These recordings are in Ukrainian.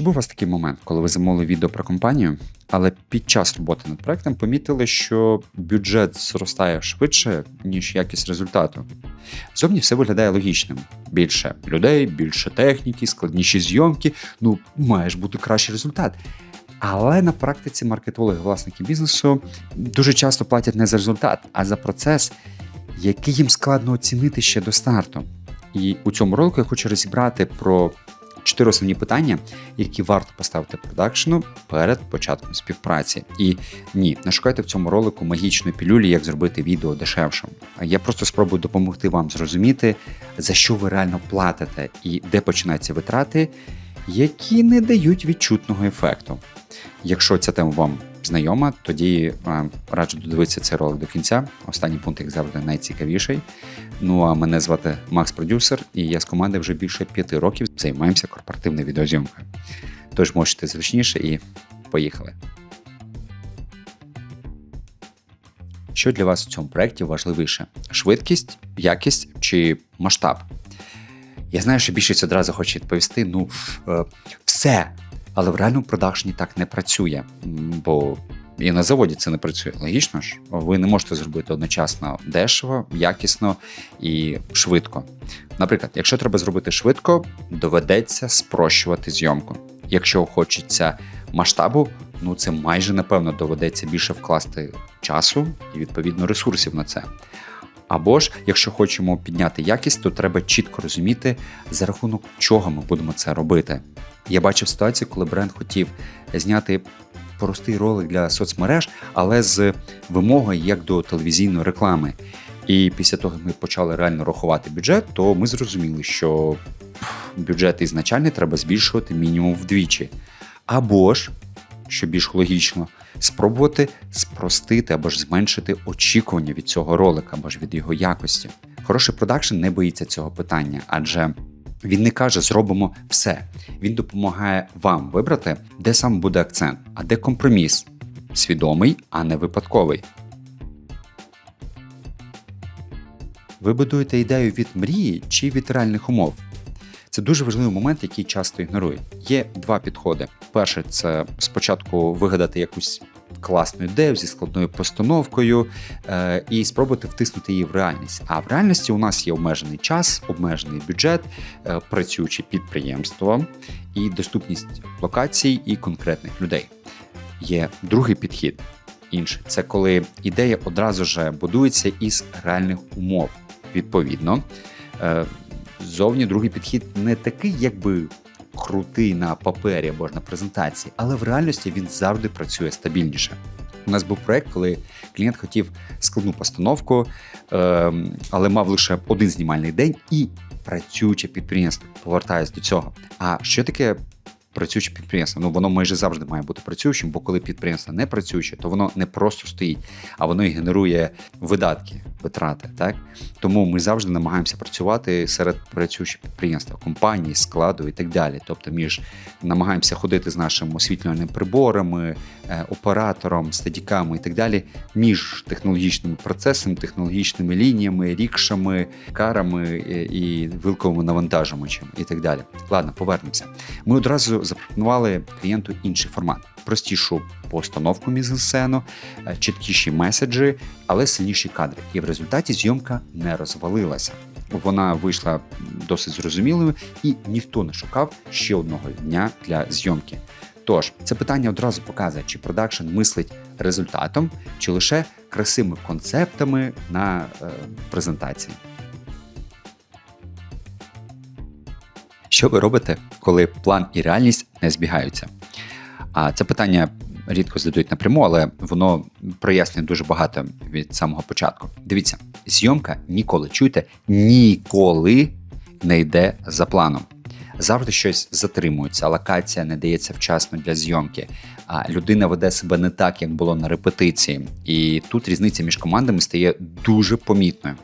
Чи був у вас такий момент, коли ви замовили відео про компанію, але під час роботи над проектом помітили, що бюджет зростає швидше, ніж якість результату? Зовні все виглядає логічним: більше людей, більше техніки, складніші зйомки, ну має ж бути кращий результат. Але на практиці маркетологи, власники бізнесу дуже часто платять не за результат, а за процес, який їм складно оцінити ще до старту. І у цьому ролику я хочу розібрати про чотири основні питання, які варто поставити продакшену перед початком співпраці. І ні, не шукайте в цьому ролику магічної пілюлі, як зробити відео дешевшим. Я просто спробую допомогти вам зрозуміти, за що ви реально платите і де починаються витрати, які не дають відчутного ефекту. Якщо ця тема вам знайома, тоді е, раджу додивитися цей ролик до кінця. Останній пункт, як завжди, найцікавіший. Ну а мене звати Макс Продюсер, і я з команди вже більше п'яти років займаємося корпоративною відеозйомкою. Тож можете зручніше і поїхали. Що для вас у цьому проєкті важливіше: швидкість, якість чи масштаб? Я знаю, що більшість одразу хоче відповісти: ну, е, все. Але в реальному продакшені так не працює, бо і на заводі це не працює. Логічно ж, ви не можете зробити одночасно дешево, якісно і швидко. Наприклад, якщо треба зробити швидко, доведеться спрощувати зйомку. Якщо хочеться масштабу, ну це майже напевно доведеться більше вкласти часу і відповідно ресурсів на це. Або ж, якщо хочемо підняти якість, то треба чітко розуміти, за рахунок чого ми будемо це робити. Я бачив ситуацію, коли бренд хотів зняти простий ролик для соцмереж, але з вимогою як до телевізійної реклами. І після того, як ми почали реально рахувати бюджет, то ми зрозуміли, що бюджет ізначальний треба збільшувати мінімум вдвічі. Або ж, що більш логічно, спробувати спростити або ж зменшити очікування від цього ролика, або ж від його якості. Хороший продакшн не боїться цього питання, адже він не каже, зробимо все. Він допомагає вам вибрати, де саме буде акцент, а де компроміс. Свідомий, а не випадковий. Ви будуєте ідею від мрії чи від реальних умов. Це дуже важливий момент, який часто ігнорують. Є два підходи. Перше, це спочатку вигадати якусь класну ідею зі складною постановкою е, і спробувати втиснути її в реальність. А в реальності у нас є обмежений час, обмежений бюджет, е, працююче підприємство і доступність локацій і конкретних людей. Є другий підхід. Інший це коли ідея одразу ж будується із реальних умов. Відповідно, е, зовні другий підхід не такий, якби крутий на папері або ж на презентації, але в реальності він завжди працює стабільніше. У нас був проект, коли клієнт хотів складну постановку, е, але мав лише один знімальний день і працююче підприємство. Повертаюсь до цього. А що таке працююче підприємство? Ну воно майже завжди має бути працюючим, бо коли підприємство не працююче, то воно не просто стоїть, а воно і генерує видатки, витрати. Так тому ми завжди намагаємося працювати серед працюючих підприємств, компаній, складу і так далі. Тобто, між намагаємося ходити з нашими освітлювальними приборами, е, оператором, стадіками і так далі, між технологічними процесами, технологічними лініями, рікшами, карами е, і вилковими навантажувачами і так далі. Ладно, повернемося. Ми одразу запропонували клієнту інший формат. Простішу постановку мізансцену, е, чіткіші меседжі, але сильніші кадри. І в результаті зйомка не розвалилася. Вона вийшла досить зрозумілою, і ніхто не шукав ще одного дня для зйомки. Тож, це питання одразу показує, чи продакшн мислить результатом, чи лише красивими концептами на е, презентації. Що ви робите, коли план і реальність не збігаються? А це питання рідко задають напряму, але воно прояснює дуже багато від самого початку. Дивіться, зйомка ніколи чуєте, ніколи не йде за планом. Завжди щось затримується, локація не дається вчасно для зйомки, а людина веде себе не так, як було на репетиції. І тут різниця між командами стає дуже помітною.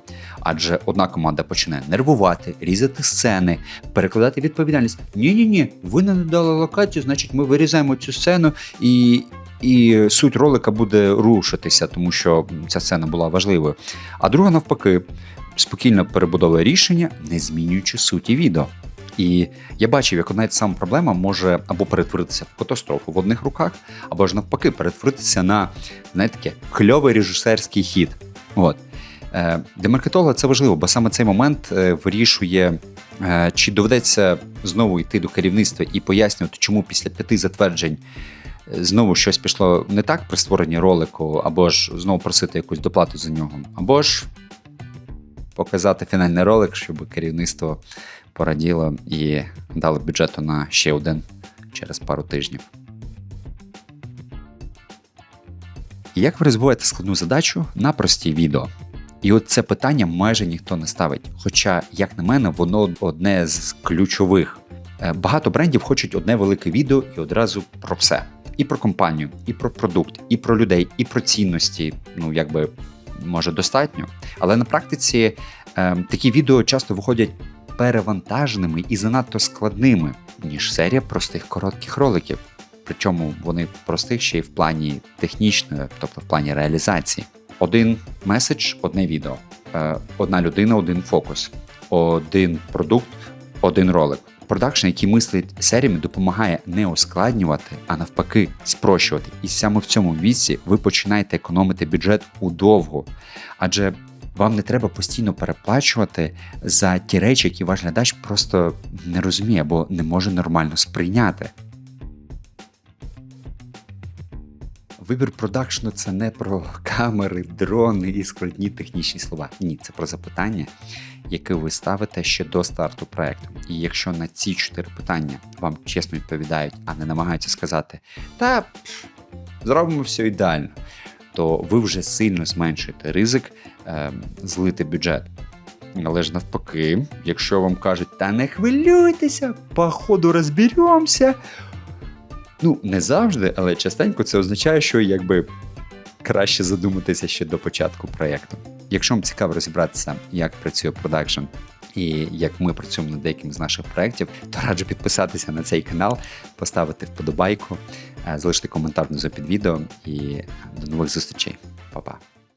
Адже одна команда починає нервувати, різати сцени, перекладати відповідальність. Ні, ні, ні, ви не дали локацію, значить, ми вирізаємо цю сцену і. І суть ролика буде рушитися, тому що ця сцена була важливою. А друга, навпаки, спокійно перебудовує рішення, не змінюючи суті відео. І я бачив, як одна та сама проблема може або перетворитися в катастрофу в одних руках, або ж навпаки, перетворитися на знаєте, таке кльовий режисерський хід. От. Е, Для маркетолога це важливо, бо саме цей момент е, вирішує, е, чи доведеться знову йти до керівництва і пояснювати, чому після п'яти затверджень знову щось пішло не так при створенні ролику, або ж знову просити якусь доплату за нього, або ж показати фінальний ролик, щоб керівництво пораділо і дало бюджету на ще один через пару тижнів. Як ви розвиваєте складну задачу на прості відео? І от це питання майже ніхто не ставить. Хоча, як на мене, воно одне з ключових. Е, Багато брендів хочуть одне велике відео і одразу про все. І про компанію, і про продукт, і про людей, і про цінності. Ну, якби може достатньо. Але на практиці е, такі відео часто виходять перевантаженими і занадто складними, ніж серія простих коротких роликів. Причому вони простих ще й в плані технічної, тобто в плані реалізації. Один меседж, одне відео, Е, одна людина, один фокус, один продукт, один ролик. Продакшн, який мислить серіями, допомагає не ускладнювати, а навпаки, спрощувати. І саме в цьому віці ви починаєте економити бюджет удовго. Адже вам не треба постійно переплачувати за ті речі, які ваш глядач просто не розуміє або не може нормально сприйняти. Вибір продакшну це не про камери, дрони і складні технічні слова. Ні, це про запитання, яке ви ставите ще до старту проекту. І якщо на ці чотири питання вам чесно відповідають, а не намагаються сказати та зробимо все ідеально, то ви вже сильно зменшуєте ризик е, злити бюджет. Але ж навпаки, якщо вам кажуть, та не хвилюйтеся, по ходу розберемося. Ну, не завжди, але частенько це означає, що якби краще задуматися ще до початку проєкту. Якщо вам цікаво розібратися, як працює продакшн і як ми працюємо над деяким з наших проєктів, то раджу підписатися на цей канал, поставити вподобайку, е, залишити коментар внизу під відео і до нових зустрічей. Па-па!